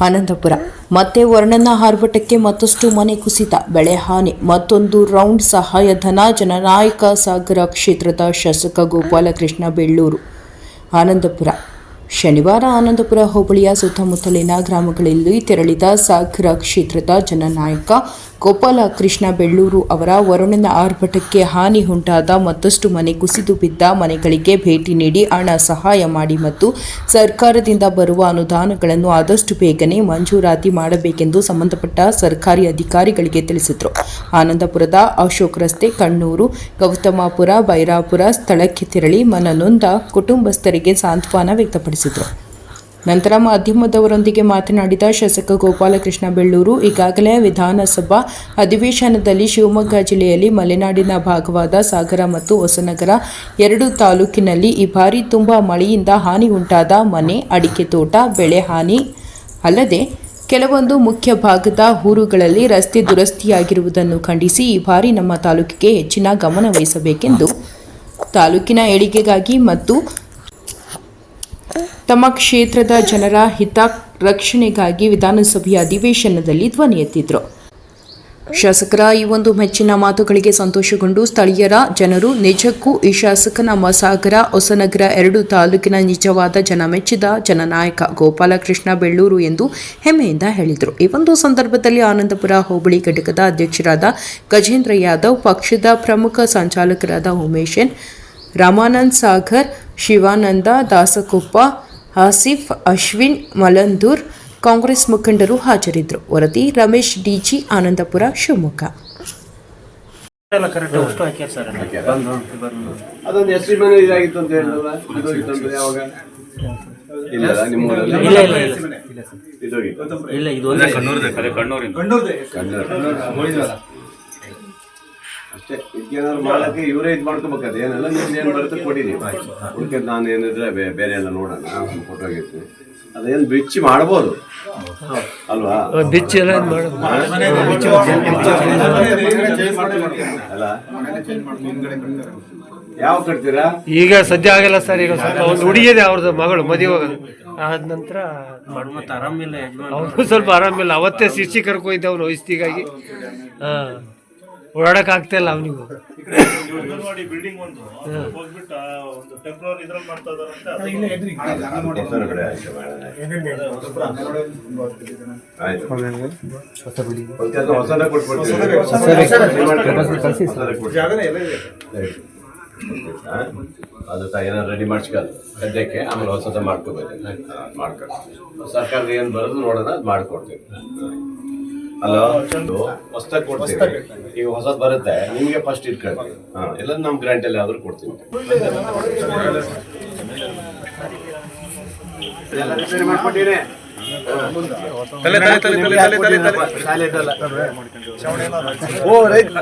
ಆನಂದಪುರ. ಮತ್ತೆ ವರ್ಣನ ಆರ್ಭಟಕ್ಕೆ ಮತ್ತಷ್ಟು ಮನೆ ಕುಸಿತ, ಬೆಳೆ ಹಾನಿ, ಮತ್ತೊಂದು ರೌಂಡ್ ಸಹಾಯಧನ ಜನನಾಯಕ ಸಾಗರ ಕ್ಷೇತ್ರದ ಶಾಸಕ ಗೋಪಾಲಕೃಷ್ಣ ಬೆಳ್ಳೂರು. ಆನಂದಪುರ. ಶನಿವಾರ ಆನಂದಪುರ ಹೋಬಳಿಯ ಸುತ್ತಮುತ್ತಲಿನ ಗ್ರಾಮಗಳಲ್ಲಿ ತೆರಳಿದ ಸಾಗರ ಕ್ಷೇತ್ರದ ಜನನಾಯಕ ಗೋಪಾಲ ಕೃಷ್ಣ ಬೆಳ್ಳೂರು ಅವರ ವರುಣನ ಆರ್ಭಟಕ್ಕೆ ಹಾನಿ ಉಂಟಾದ ಮತ್ತಷ್ಟು ಮನೆ ಕುಸಿದು ಬಿದ್ದ ಮನೆಗಳಿಗೆ ಭೇಟಿ ನೀಡಿ ಹಣ ಸಹಾಯ ಮಾಡಿ ಮತ್ತು ಸರ್ಕಾರದಿಂದ ಬರುವ ಅನುದಾನಗಳನ್ನು ಆದಷ್ಟು ಬೇಗನೆ ಮಂಜೂರಾತಿ ಮಾಡಬೇಕೆಂದು ಸಂಬಂಧಪಟ್ಟ ಸರ್ಕಾರಿ ಅಧಿಕಾರಿಗಳಿಗೆ ತಿಳಿಸಿದರು. ಆನಂದಪುರದ ಅಶೋಕ್ ರಸ್ತೆ, ಕಣ್ಣೂರು, ಗೌತಮಾಪುರ, ಬೈರಾಪುರ ಸ್ಥಳಕ್ಕೆ ತೆರಳಿ ಮನನೊಂದ ಕುಟುಂಬಸ್ಥರಿಗೆ ಸಾಂತ್ವನ ವ್ಯಕ್ತಪಡಿಸಿದರು. ನಂತರ ಮಾಧ್ಯಮದವರೊಂದಿಗೆ ಮಾತನಾಡಿದ ಶಾಸಕ ಗೋಪಾಲಕೃಷ್ಣ ಬೆಳ್ಳೂರು, ಈಗಾಗಲೇ ವಿಧಾನಸಭಾ ಅಧಿವೇಶನದಲ್ಲಿ ಶಿವಮೊಗ್ಗ ಜಿಲ್ಲೆಯಲ್ಲಿ ಮಲೆನಾಡಿನ ಭಾಗವಾದ ಸಾಗರ ಮತ್ತು ಹೊಸನಗರ ಎರಡು ತಾಲೂಕಿನಲ್ಲಿ ಈ ಬಾರಿ ತುಂಬ ಮಳೆಯಿಂದ ಹಾನಿ ಉಂಟಾದ ಮನೆ, ಅಡಿಕೆ ತೋಟ, ಬೆಳೆ ಹಾನಿ ಅಲ್ಲದೆ ಕೆಲವೊಂದು ಮುಖ್ಯ ಭಾಗದ ಊರುಗಳಲ್ಲಿ ರಸ್ತೆ ದುರಸ್ತಿಯಾಗಿರುವುದನ್ನು ಖಂಡಿಸಿ ಈ ಬಾರಿ ನಮ್ಮ ತಾಲೂಕಿಗೆ ಹೆಚ್ಚಿನ ಗಮನ ವಹಿಸಬೇಕೆಂದು ತಾಲೂಕಿನ ಏಳಿಗೆಗಾಗಿ ಮತ್ತು ತಮ್ಮ ಕ್ಷೇತ್ರದ ಜನರ ಹಿತ ರಕ್ಷಣೆಗಾಗಿ ವಿಧಾನಸಭೆಯ ಅಧಿವೇಶನದಲ್ಲಿ ಧ್ವನಿ ಎತ್ತಿದ್ರು. ಶಾಸಕರ ಈ ಒಂದು ಮೆಚ್ಚಿನ ಮಾತುಗಳಿಗೆ ಸಂತೋಷಗೊಂಡು ಸ್ಥಳೀಯರ ಜನರು ನಿಜಕ್ಕೂ ಈ ಶಾಸಕನ ಮಸಾಗರ ಸಾಗರ ಹೊಸನಗರ ಎರಡು ತಾಲೂಕಿನ ನಿಜವಾದ ಜನ ಮೆಚ್ಚಿದ ಜನನಾಯಕ ಗೋಪಾಲಕೃಷ್ಣ ಬೆಳ್ಳೂರು ಎಂದು ಹೆಮ್ಮೆಯಿಂದ ಹೇಳಿದರು. ಈ ಒಂದು ಸಂದರ್ಭದಲ್ಲಿ ಆನಂದಪುರ ಹೋಬಳಿ ಘಟಕದ ಅಧ್ಯಕ್ಷರಾದ ಗಜೇಂದ್ರ ಯಾದವ್, ಪಕ್ಷದ ಪ್ರಮುಖ ಸಂಚಾಲಕರಾದ ಉಮೇಶನ್ ರಾಮಾನಂದ್ ಸಾಗರ್, ಶಿವಾನಂದ ದಾಸಕೊಪ್ಪ ಆಸಿಫ್ ಅಶ್ವಿನ್ ಮಲಂದೂರ್ ಕಾಂಗ್ರೆಸ್ ಮುಖಂಡರು ಹಾಜರಿದ್ದರು ವರದಿ ರಮೇಶ್ ಡಿಜಿ ಆನಂದಪುರ ಶಿವಮೊಗ್ಗ ಅದೊಂದು ಎಸ್ ಸಿ ಮನೆ ಇದಾಗಿತ್ತು ಅಂತ ಹೇಳಿದ್ರಲ್ಲ ಇದೋಗಿತ್ತು ಅಂತ ಯಾವಾಗ ಇಲ್ಲ ನಿಮ್ಮ ಇಲ್ಲ ಇಲ್ಲ ಇಲ್ಲ ಇಲ್ಲ ಇದೋಗಿತ್ತು ಇಲ್ಲ ಇದು ಒಂದೇ ಅಷ್ಟೇ. ಇದಕ್ಕೇನಾದ್ರು ಮಾಡಕ್ಕೆ ಇವರೇ ಇದು ಮಾಡ್ಕೋಬೇಕಾದ್ರೆ ಏನೆಲ್ಲ ನಿಮ್ದು ಏನು ಬರುತ್ತೆ ಕೊಡಿ ಅದಕ್ಕೆ ನಾನು ಏನಿದ್ರೆ ಬೇರೆ ಎಲ್ಲ ನೋಡೋಣ. ಒಂದು ಫೋಟೋ ಆಗಿರ್ತೀನಿ ಅದೇನು ಬಿಚ್ಚಿ ಮಾಡ್ಬೋದು. ಅಲ್ವಾ? ಬಿಚ್ಚಿ ಎಲ್ಲ ಅಲ್ಲ? ಯಾವ ಕಟ್ತೀರಾ? ಈಗ ಸದ್ಯ ಆಗಲ್ಲ ಸರ್. ಈಗ ಸ್ವಲ್ಪ ಒಂದು ಹುಡುಗಿದೆ ಅವ್ರದ್ದು ಮಗಳು ಮದುವೆ ಹೋಗೋದು. ಆದ ನಂತರ ಆರಾಮಿಲ್ಲ ಸ್ವಲ್ಪ ಆರಾಮಿಲ್ಲ. ಅವತ್ತೇ ಶಿರ್ಸಿ ಕರ್ಕೊಂಡಿದ್ದೆ ಅವ್ನು ವಯಸ್ಸಿಗಾಗಿ. ಹಾಂ. ಓಡಾಡಕ್ ಆಗ್ತಾ ಇಲ್ಲ ಅವನಿಗೆ ಒಂದು. ಕೊಡ್ತೀವಿ. ಹಾ? ಅದು ತ ಏನಾದ್ರು ರೆಡಿ ಮಾಡಿಸ್ಕೊಳ್ಳಿ ಸದ್ಯಕ್ಕೆ ಆಮೇಲೆ ಹೊಸದ ಮಾಡ್ಕೋಬೇಕು ಮಾಡ್ಕೊಳ್ಳಿ. ಸರ್ಕಾರದ ಏನು ಬರೋದು ನೋಡೋಣ ಅದು ಮಾಡ್ಕೊಡ್ತೀವಿ. ಅಲೋ ಹೊಸದಾಗಿ ಕೊಡ್ತೀವಿ. ಈಗ ಹೊಸದು ಬರುತ್ತೆ. ನಿಮ್ಗೆ ಫಸ್ಟ್ ಇಟ್ಕೊಳ್ಳಿ ಹಾಂ ಎಲ್ಲ ನಮ್ಮ ಗ್ರಾಂಟಲ್ಲಿ ಆದ್ರೂ ಕೊಡ್ತೀವಿ. Oh right.